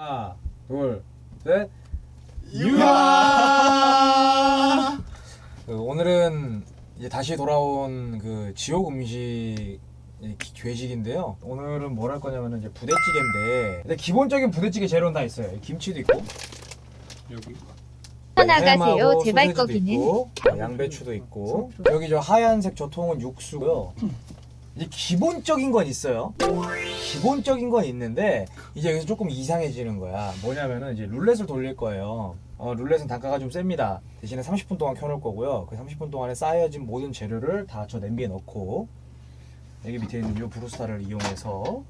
하나, 둘, 셋. 유아. 그 오늘은 이제 다시 돌아온 그 지옥 음식 이 기- 괴식인데요. 오늘은 뭘 할 거냐면은 이제 부대찌개인데, 근데 기본적인 부대찌개 재료는 다 있어요. 김치도 있고, 여기. 떠나가세요. 햄하고 제발 소세지도 거기는. 있고, 뭐 양배추도 있고, 여기 저 하얀색 저 통은 육수고요. 이제 기본적인 건 있어요. 기본적인 건 있는데 이제 여기서 조금 이상해지는 거야. 뭐냐면은 이제 룰렛을 돌릴 거예요. 어, 룰렛은 단가가 좀 셉니다. 대신에 30분 동안 켜놓을 거고요. 그 30분 동안에 쌓여진 모든 재료를 다 저 냄비에 넣고 여기 밑에 있는 이 브루스타를 이용해서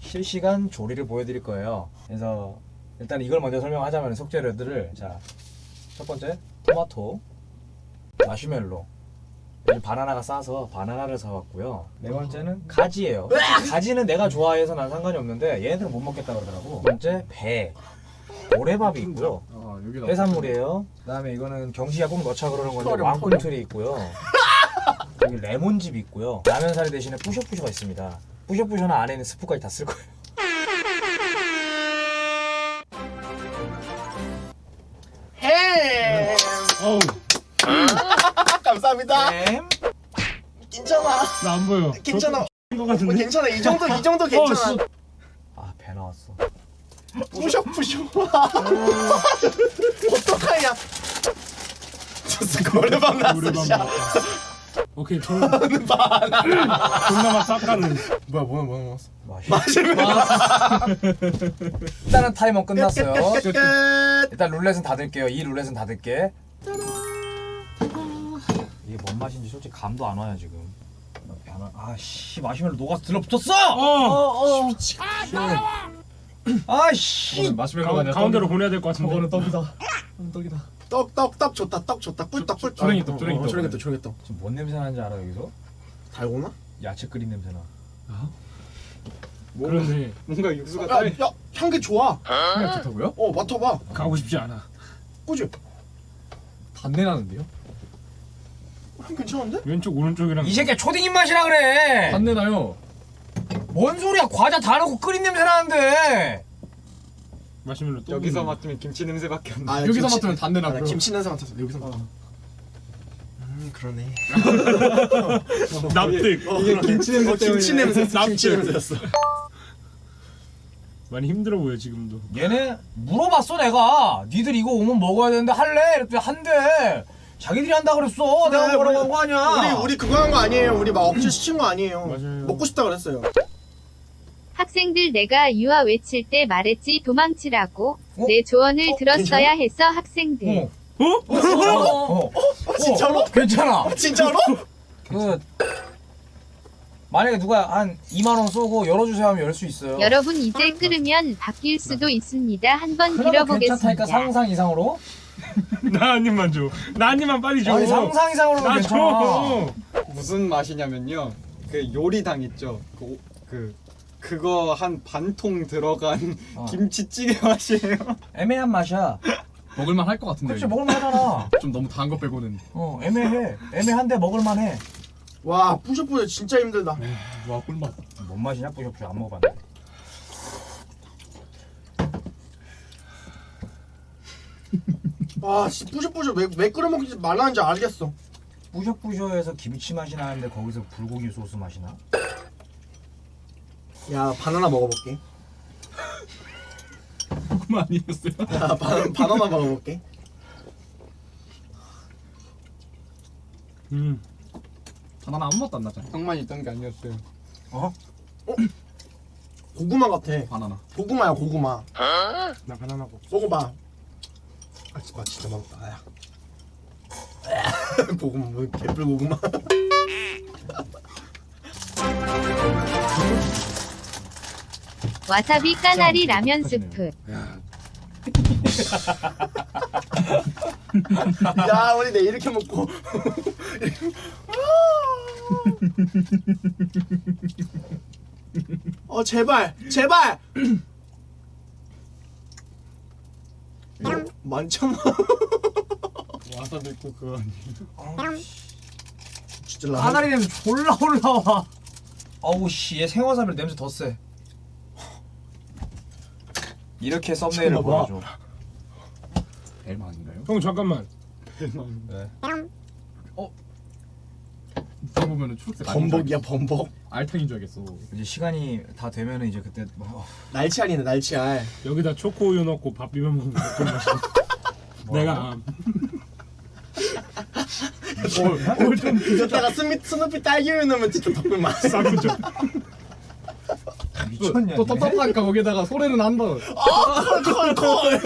실시간 조리를 보여드릴 거예요. 그래서 일단 이걸 먼저 설명하자면 속재료들을 자 첫 번째 토마토, 마시멜로, 바나나가 싸서 바나나를 사왔고요. 네 번째는 가지예요. 가지는 내가 좋아해서 난 상관이 없는데 얘네들은 못 먹겠다 그러더라고. 두 번째 배, 오래밥이 있고요. 아 여기다. 해산물이에요. 그다음에 이거는 경시가 꼭 넣자 그러는 건데 왕꿈틀이 있고요. 여기 레몬즙 있고요. 라면사리 대신에 뿌셔뿌셔가 있습니다. 뿌셔뿌셔는 안에 있는 스프까지 다 쓸 거예요. 햄. 어우 감사합니다. 햄, 괜찮아. 나 안 보여. 괜찮아. 거뭐 같은데. 괜찮아. 이 정도 이 정도 어, 괜찮아. 아배 나왔어. 부셔 부셔. 어떡하냐. 진짜 오래방 났어. 오케이 저. 존나만 싹가는. 뭐야 뭐야 뭐야 뭐야. 맛이. 일단은 타이머 끝났어요. 끝. 일단 룰렛은 닫을게요. 이 룰렛은 닫을게. 이게 뭔 맛인지 솔직히 감도 안 와요 지금. 아씨 마시멜로 녹아서 들러붙었어. 어. 아씨. 마시멜로가 가, 가운데로 보내야 될 것 같은데. 떡이다. 떡이다. 떡 떡 떡 좋다. 떡 좋다. 꿀떡 꿀떡. 조랭이 떡, 조랭이떡. 어, 조랭이 떡 조랭이 떡. 지금 뭔 냄새 나는지 알아 여기서? 달고나? 야채 끓인 냄새 나. 그런데 뭔가 육수가 야, 딸야 향기 좋아. 향이 좋다고요? 어 맡아봐. 가고 싶지 않아. 꾸지. 단내 나는데요? 향 괜찮은데? 왼쪽 오른쪽이랑. 이 새끼 초딩 입맛이라 그래. 단내 나요. 뭔 소리야? 과자 다 넣고 끓인 냄새 나는데. 마시멜로 또. 여기서 보내. 맡으면 김치 냄새밖에 안 나. 아, 여기서 김치- 맡으면 단내 아, 나 나고요. 김치 냄새 맡았어. 여기서 맡아. 음 그러네. 납득. 이게 김치 냄새 어, 김치 냄새. 김치 납치. 냄새였어. 많이 힘들어 보여 지금도. 얘네 물어봤어 내가. 니들 이거 오면 먹어야 되는데 할래? 이랬더니 한대. 자기들이 한다 그랬어. 내가 네, 뭐라고 우리- 한거 아니야. 우리 우리 그거 한 거 아니에요. 우리 막 억지 시킨 거 아니에요. 맞아요. 먹고 싶다 그랬어요. 학생들 내가 유아 외칠 때 말했지 도망치라고. 어? 내 조언을 어, 들었어야 했어 학생들. 어. 어? 어. 어. 진짜로? 괜찮아. 진짜로? 그 만약에 누가 한 2만 원 쏘고 열어주세요 하면 열 수 있어요. 여러분 이제 끓으면 바뀔 수도 있습니다. 한번 그러면 괜찮다니까 빌어보겠습니다. 상상 이상으로. 나 한 입만 줘. 나 한 입만 빨리 줘. 아니 상상 이상으로는 나 괜찮아. 줘. 무슨 맛이냐면요. 그 요리당 있죠. 그, 오- 그 그거 한 반통 들어간 어. 김치찌개 맛이에요. 애매한 맛이야. 먹을만 할 것 같은데. 그렇지 먹을만하잖아. 좀 너무 단 거 빼고는. 어 애매해. 애매한데 먹을만해. 와 뿌셔뿌셔 진짜 힘들다. 와 꿀맛. 뭔 맛이냐 뿌셔뿌셔 안 먹어봤는 와 씨, 뿌셔뿌셔 왜, 왜 끓여 먹지 말라는지 알겠어. 뿌셔뿌셔에서 김치 맛이 나는데 거기서 불고기 소스 맛이 나? 야 바나나 먹어볼게. 그만 아니었어요? 야 바, 바나나 먹어볼게. 음. 바나나 아무 맛도 안 나잖아. 형만 있던 게 아니었어요. 어? 고구마 같아. 바나나. 고구마야 고구마. 나 바나나 먹. 먹어봐. 아 진짜, 진짜 맛없다. 야. 고구마 뭐 개뿔 고구마. 와사비 까나리 라면 스프. 야 우리 내 이렇게 먹고. 어 제발 제발. 어, 많잖아. 와사비 있고 그거 아니에요. 진짜 라면. 까나리 냄새 졸라 올라와. 아우 씨, 얘 생와사비 냄새 더 세. 이렇게 썸네일을 잠깐만. 보여줘. 아닌가요? 형 잠깐만. 네. 들어보면은 초록색 아닌 줄 범벅이야 범벅. 알탕인 줄 알겠어. 이제 시간이 다 되면은 이제 그때 뭐 날치알이네 날치알. 여기다 초코 우유 넣고 밥 비벼 먹으면 그 맛이. 내가 아, 올좀 뒤졌다가 스미 스누피 딸기우유 넣으면 진짜 덕분 맛. 싸구죠. 미쳤냐? 또 텁텁하니까 거기다가 소리는 한다. 콜콜콜.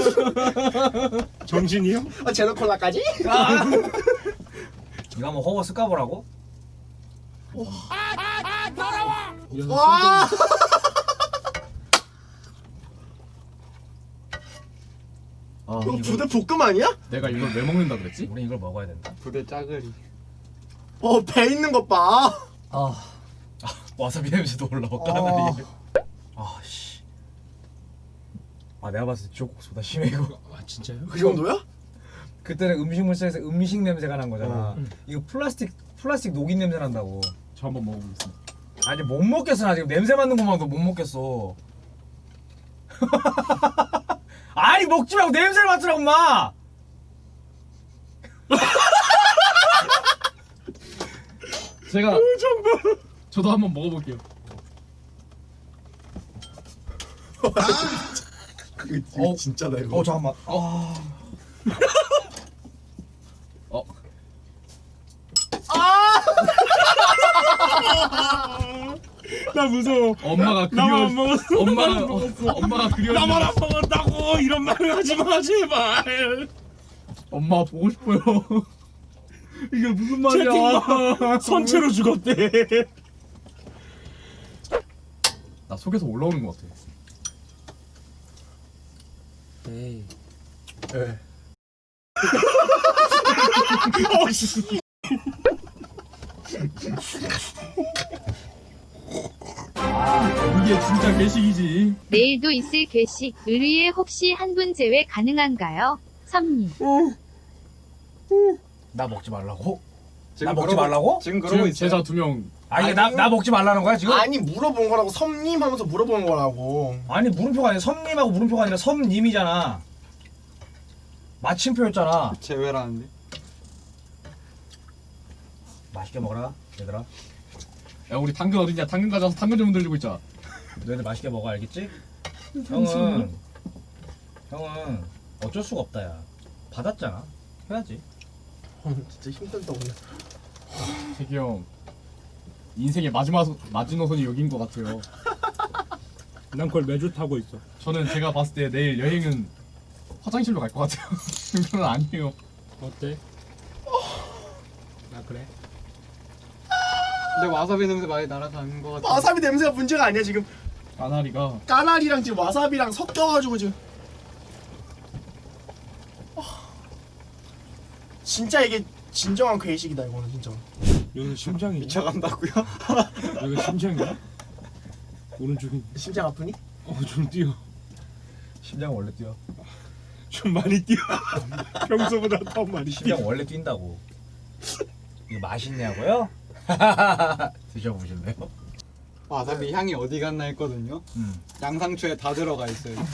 정신이요? 아 제로 콜라까지? 이거 한번 허거 쓱까보라고? 와. 아, 이거 이거 부대 볶음 아니야? 내가 이걸 왜 먹는다 그랬지? 우리 이걸 먹어야 된다. 부대 짜글이. 어 배 있는 것 봐. 아, 아 와사비 냄새도 올라와 까나리. 아 씨. 아 내가 봤을 때 지옥국수보다 심해 이거. 아 진짜요? 그 정도야? 그때는 음식물에서 음식 냄새가 난 거잖아. 어. 이거 플라스틱 플라스틱 녹인 냄새 난다고. 저 한번 먹어보겠습니다. 아니 못 먹겠어 나 지금 냄새 맡는 것만도 못 먹겠어. 아니 먹지 말고 냄새를 맡으라고 마. 제가 저도 한번 먹어볼게요. 이거 어. 진짜다 이거. 어 잠깐만. 아. 나 무서워. 엄마가 나만 안 그리워. 먹었어. 엄마가 나만 안 먹었어. 어, 엄마가 그리워. 나만 안 먹었다고 이런 말을 하지 마 제발. 엄마 보고 싶어요. 이게 무슨 말이야? 채팅방 선체로 죽었대. 나 속에서 올라오는 것 같아. 에이. 예. 어 씨. 이게 진짜 괴식이지. 내일도 있을 괴식 의리에 혹시 한 분 제외 가능한가요? 섭님. 나 먹지 말라고? 지금 나 먹지 그러고- 말라고? 지금 그러고 지금 있어요. 제자 두 명. 아니 나나 먹지 말라는 거야 지금? 아니 물어본 거라고 섭님 하면서 물어본 거라고. 아니 물음표가 아니라 섬님하고 물음표가 아니라 섬님이잖아. 마침표였잖아. 제외라는데. 맛있게 먹어라 얘들아. 야 우리 당근 어딨냐? 당근 가져와서 당근 좀 흔들리고 있자. 너희들 맛있게 먹어 알겠지? 형은 형은 어쩔 수가 없다 야. 받았잖아. 해야지. 어, 진짜 힘들다 오늘. 세기 형 인생의 마지막 마지노선이 여긴 것 같아요. 난 그걸 매주 타고 있어. 저는 제가 봤을 때 내일 여행은 화장실로 갈 것 같아요. 그건 아니에요. 어때? 나 그래. 근데 와사비 냄새 많이 날아가는 것 같아. 와사비 냄새가 문제가 아니야 지금. 까나리가 까나리랑 지금 와사비랑 섞여가지고 지금. 아, 진짜 이게 진정한 괴식이다 이거는 진짜. 여기 심장이. 미쳐간다고요? 여기 심장이야? 오른쪽이. 심장 아프니? 어좀 뛰어. 심장 원래 뛰어. 좀 많이 뛰어. 평소보다 더 많이 뛰어. 심장 원래 뛴다고. 이거 맛있냐고요? 드셔보실래요? 와사비 향이 어디 갔나 했거든요. 음. 양상추에 다 들어가 있어요.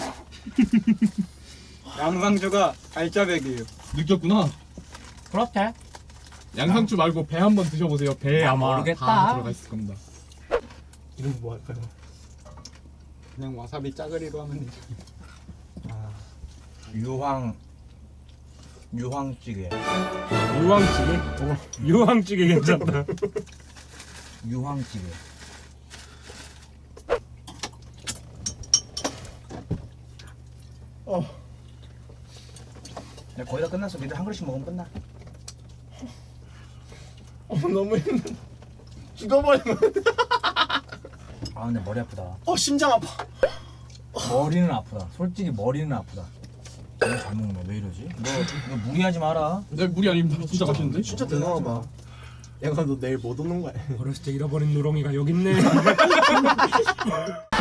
양상추가 알짜배기예요. 느꼈구나. 그렇대. 양상추 말고 배 한번 드셔보세요. 배에 나 아마 모르겠다. 다 들어가 있을 겁니다. 이런 거뭐 할까요? 그냥 와사비 짜글이로 하면 되죠. 유황 유황찌개. 유황찌개? 유황찌개 괜찮다. 유황찌개. 어. 야, 거의 다 끝났어. 니들 한 그릇씩 먹으면 끝나. 어 너무 힘들. 죽어버리면. 아 근데 머리 아프다. 어 심장 아파. 머리는 아프다. 솔직히 머리는 아프다. 너무 잘 먹네. 왜 이러지? 너, 너 무리하지 마라. 네, 물이 아닙니다. 진짜 맛있는데? 진짜 대단하다. 야, 너 내일 못 오는 거야. 어렸을 때 잃어버린 누렁이가 여기 있네.